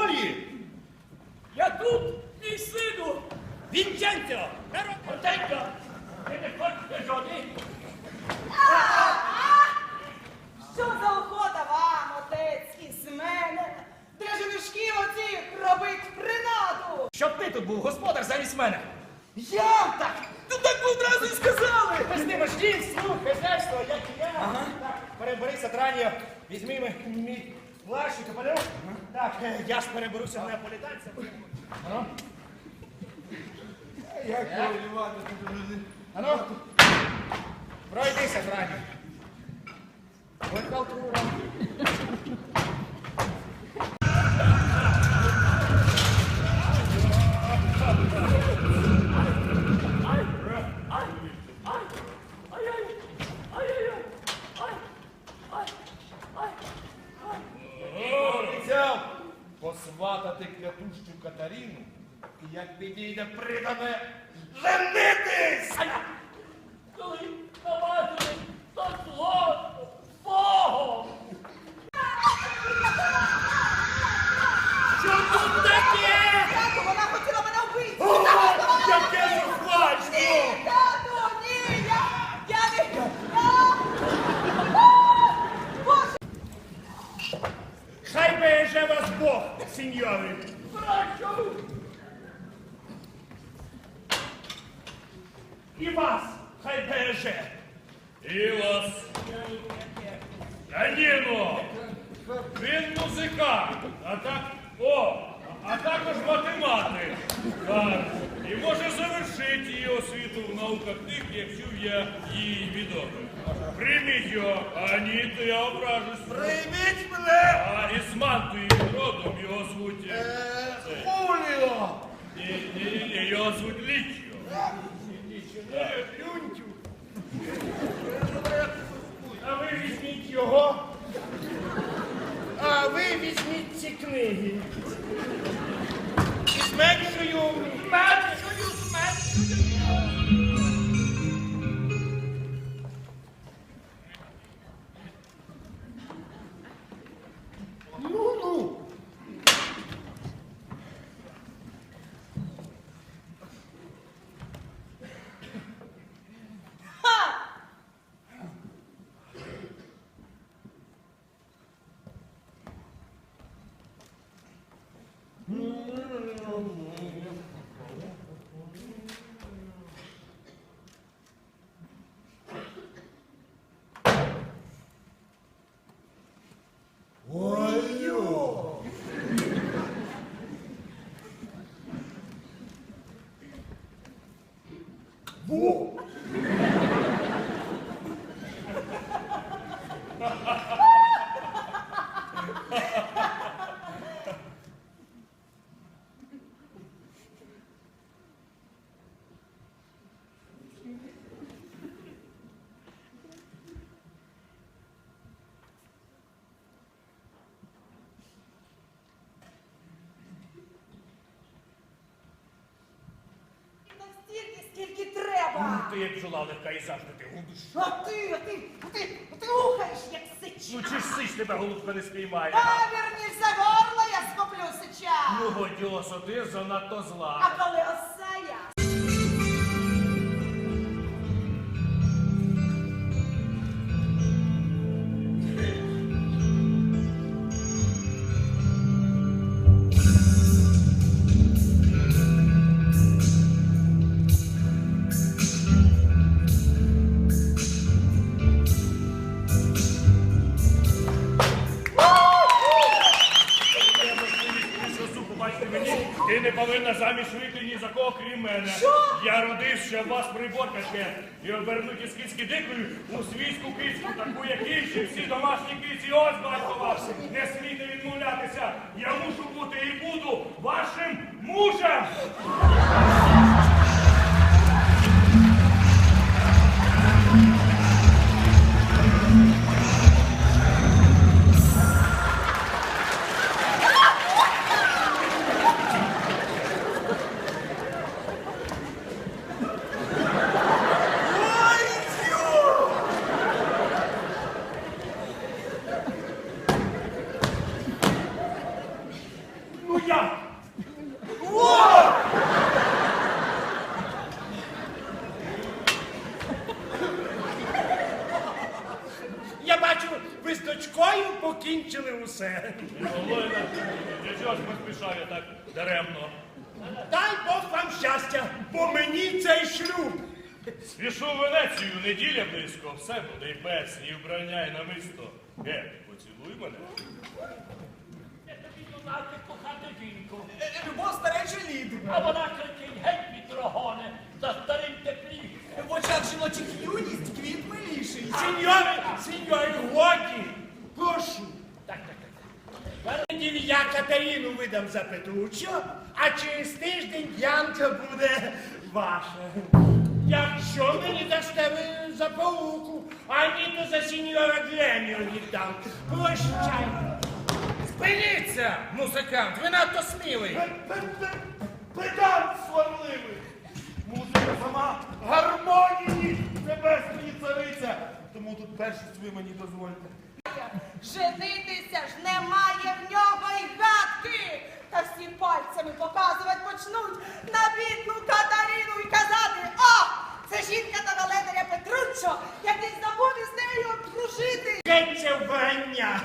Вентеволії. Я тут, мій сину! Вінченцо! Коротенько! Ти не хочеш жоди? Що за охота вам, отець, із мене? Де ж мішки оці робить принаду? Щоб ти тут був господар замість мене. Я так? Ну так ви одразу і сказали! Ти з ними ж дім, слух, хазяйство, як і я. Так, переберися, Транію, візьми ми- мій плащ і капелюх. Так, е, я ж переберуся на неаполітанця. Ану. Як воювати тут вже? Ану. Пройдися, Транію. Ой, як підійде придане, женитись! Коли даватимеш, то зло Богом! Що тут таке? Тату, вона хотіла мене вбити! О, яке! Тату, ні, я, я не... Я... А! Боже, Хай береже вас Бог, сеньори. Прошу! І вас хай береже. І вас. Даніно! Він музикант, а так. О! А також математик. Так. І може завершити її освіту в науках тих, якщо я її відомий. Прийміть його, а ні, то я ображусь. Прийміть мене! А із мантою родом його звуть. е, Е, це. Хуліо! Ні, ні, ні, ні, його звуть Лічо. А ви візьміть його. А ви візьміть ці книги. І! Ти як бджола легка і завжди ти гудиш. А ти, а ти, а ти, а ти ухаєш, як сич! Ну чи ж сич тебе голубка не спіймає? А верніш за горло я схоплю сича! Ну, годьосо, ти занадто зла. А коли осея? Ти заміж вийти ні за кого, крім мене. Я родився, що вас приборкати і обернути з кицьки дикою у свійську кицьку, таку, як інші, всі домашні киці. Ось батько ваш. Не смійте відмовлятися. Я мушу бути і буду вашим мужем. Ви покінчили усе. Олена, для чого ж поспішаю так даремно? Дай Бог вам щастя, бо мені цей шлюб. Спішу в Венецію, неділя близько, все буде і песні, і вбрання, і намисто. Е, поцілуй мене. Я тобі донати кохати жінку. Любов старече лід. А вона кричить геть від рогони за старим теплі. В очах жіночих юність квіт миліший. Сеньори, сеньори, годі, прошу. Так, так, так. Неділі я Катерину видам за Петруччо, а через тиждень Янка буде ваша. Якщо мені дасте ви за пауку, а ні то за сеньора Греміо віддам. Прощай. Спиніться, музикант, ви надто смілий. Педант сварливий. Музика сама гармонії небесної цариця. Тому тут першість ви мені дозвольте. Женитися ж немає в нього й гадки. Та всі пальцями показувати почнуть на бідну Катарину і казати, о, це жінка та Валерія Петруччо, який забув із нею дружити. Геть вбрання.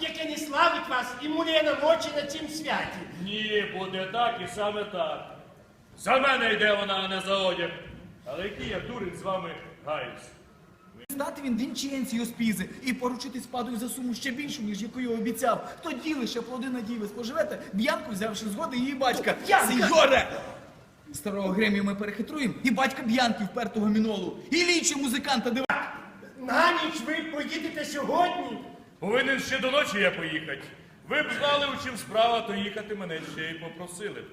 Яке не славить вас і муляє нам очі на цім святі. Ні, буде так і саме так. За мене йде вона, а не за одяг. Але який я дурень з вами гаюсь? Здати він Вінченцію з пізи і поручити спадою за суму ще більшу, ніж яку й обіцяв. Тоді лише плодина діви споживете, б'янку взявши згоди її батька. Сеньоре! Старого Гремію ми перехитруємо, і батька б'янки впертого мінолу, і лічі музиканта дива. На ніч ви поїдете сьогодні. Повинен ще до ночі я поїхати. Ви б знали, у чим справа, то їхати мене ще й попросили. б.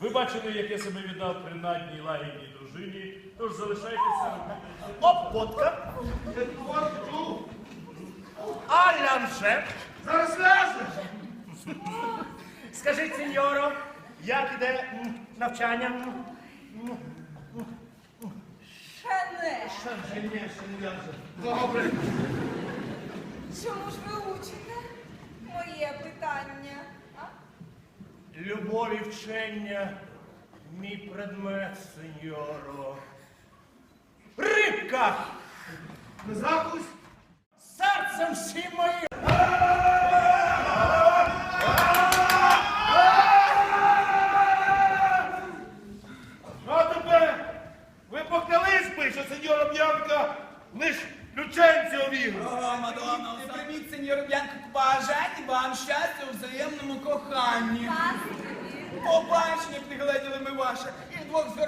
Ви бачили, як я себе віддав принадній лагідній дружині, тож залишайтеся. Оп, водка. А лянше. Зараз ляжеш. Скажіть, сеньоро, як іде м, навчання? М, Ще не. Добре. Чому ж ви учите? Моє питання. Любові вчення, мій предмет, сеньоро. Рибка! Закусь. Серцем всім моїм! Ну а тепер ви поклялись би, що сеньора Б'янка лиш люченці увіру. О, Мадонна, не прийміть, сеньор Б'янку, бажання вам щастя у взаємному коханні. Як не гледіли ми ваше, і двох з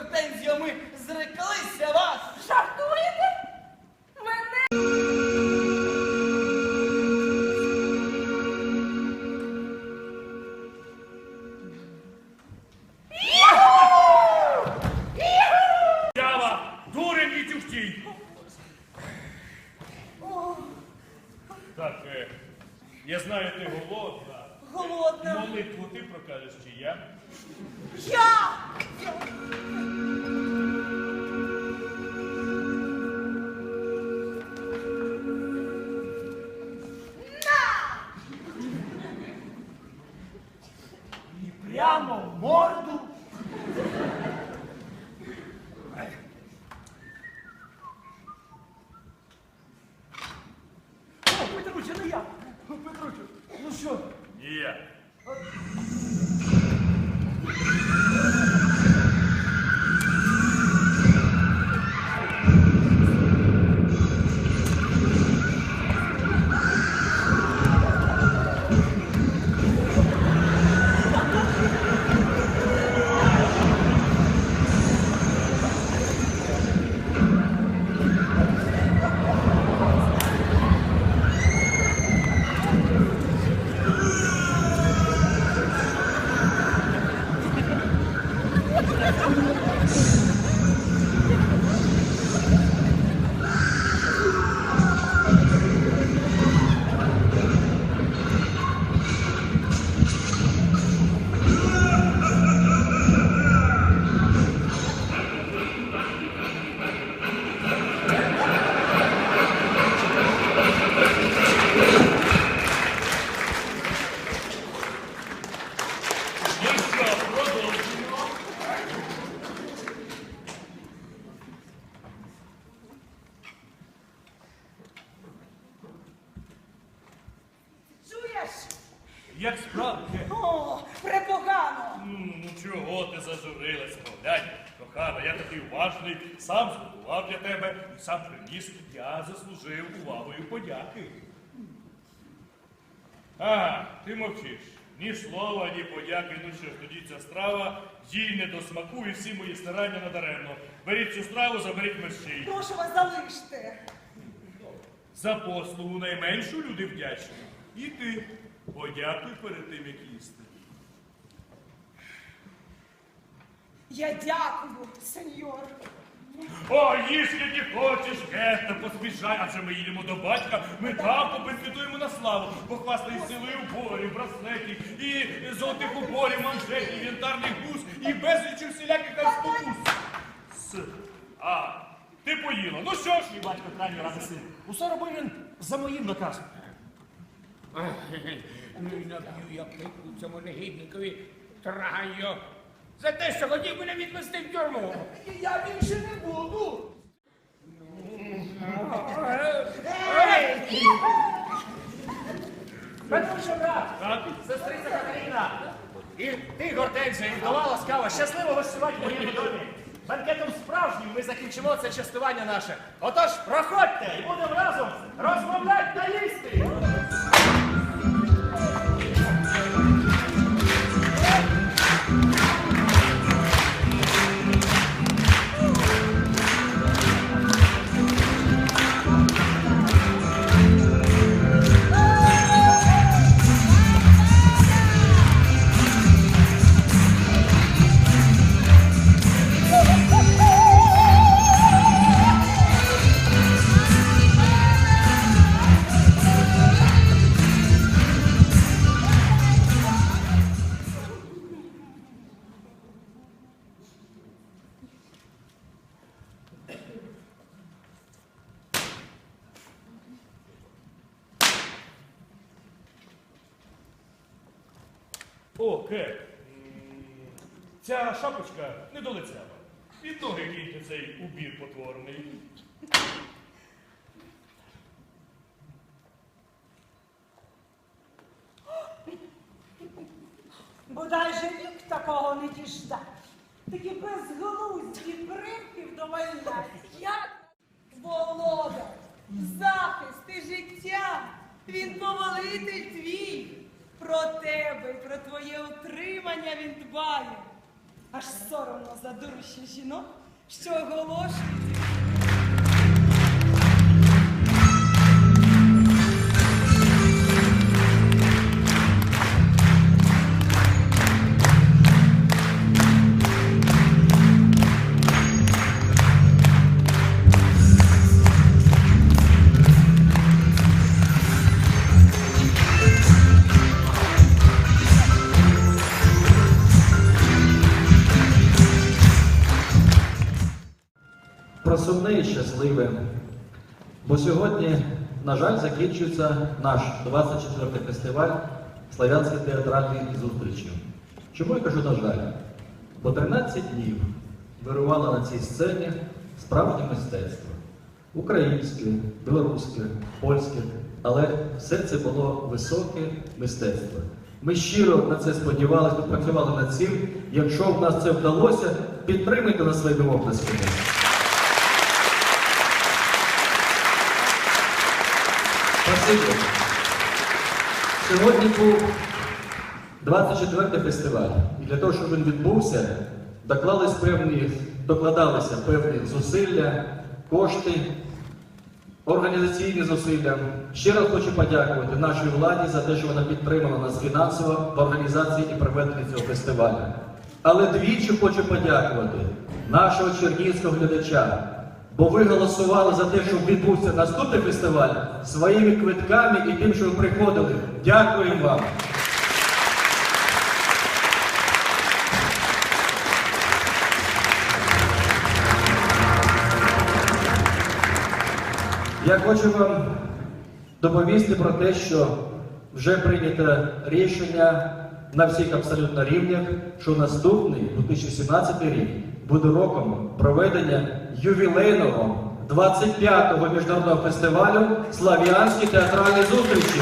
для тебе і сам приніс, я заслужив увагою подяки. А, ти мовчиш. Ні слова, ні подяки, ну що ж, тоді ця страва їй не до смаку і всі мої старання надаремно. Беріть цю страву, заберіть мерщій. Прошу вас залиште. За послугу найменшу люди вдячні. І ти подякуй перед тим, як їсти. Я дякую, сеньор. О, їж, скільки хочеш, гетто, поспішай, адже ми їдемо до батька, ми там побенкетуємо на славу, похвастаю силою уборів, браслетів, і золотих уборів, манжетів, янтарних бус, і безлічу всіляких там спокус. С. А, ти поїла. Ну що ж? Мій батько крайній радий. Усе робив він за моїм наказом. Ну і наб'ю я пику цьому негідникові траганьо. За те, що хотів мене відвести в тюрму. Я більше не буду. Петруша, брат, сестриця Катерина. І ти, Гортензія, і вдова ласкава, щасливо гостювати в моєму домі. Банкетом справжнім ми закінчимо це частування наше. Отож, проходьте і будемо разом розмовляти та їсти. О, Кеп, Ця шапочка не до лиця. Від ноги кіньте цей убір потворний. Про твоє утримання він дбає. Аж соромно за дурощі жінок, що оголошують. Сумне і щасливе. Бо сьогодні, на жаль, закінчується наш 24-й фестиваль Славянські театральні зустрічі. Чому я кажу на жаль? Бо 13 днів вирувало на цій сцені справжнє мистецтво. Українське, білоруське, польське, але все це було високе мистецтво. Ми щиро на це сподівалися, працювали над цим. Якщо в нас це вдалося, підтримуйте нас своїми оплесками. Спасибо. Сьогодні був 24-й фестиваль. І для того, щоб він відбувся, доклались певні, докладалися певні зусилля, кошти, організаційні зусилля. Ще раз хочу подякувати нашій владі за те, що вона підтримала нас фінансово в організації і проведенні цього фестивалю. Але двічі хочу подякувати нашого чернігівського глядача, бо ви голосували за те, щоб відбувся наступний фестиваль своїми квитками і тим, що ви приходили. Дякуємо вам. Я хочу вам доповісти про те, що вже прийнято рішення на всіх абсолютно рівнях, що наступний 2017 рік буде роком проведення ювілейного 25-го міжнародного фестивалю Слав'янські театральні зустрічі.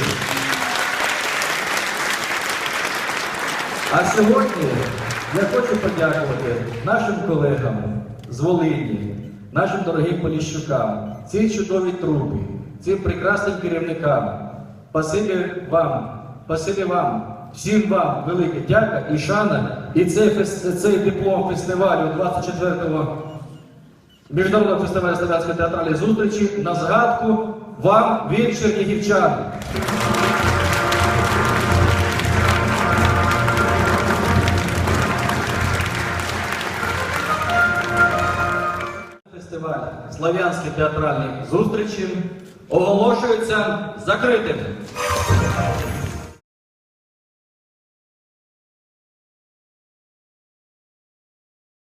А сьогодні я хочу подякувати нашим колегам з Волині, нашим дорогим поліщукам, цій чудовій трупі, цим прекрасним керівникам. Спасибі вам, спасибі вам, всім вам велике дяка і шана. І цей, цей диплом фестивалю 24-го Міжнародного фестивалю славянської театральної зустрічі на згадку вам від чернігівчан. Фестиваль Слав'янські театральні зустрічі оголошується закритим.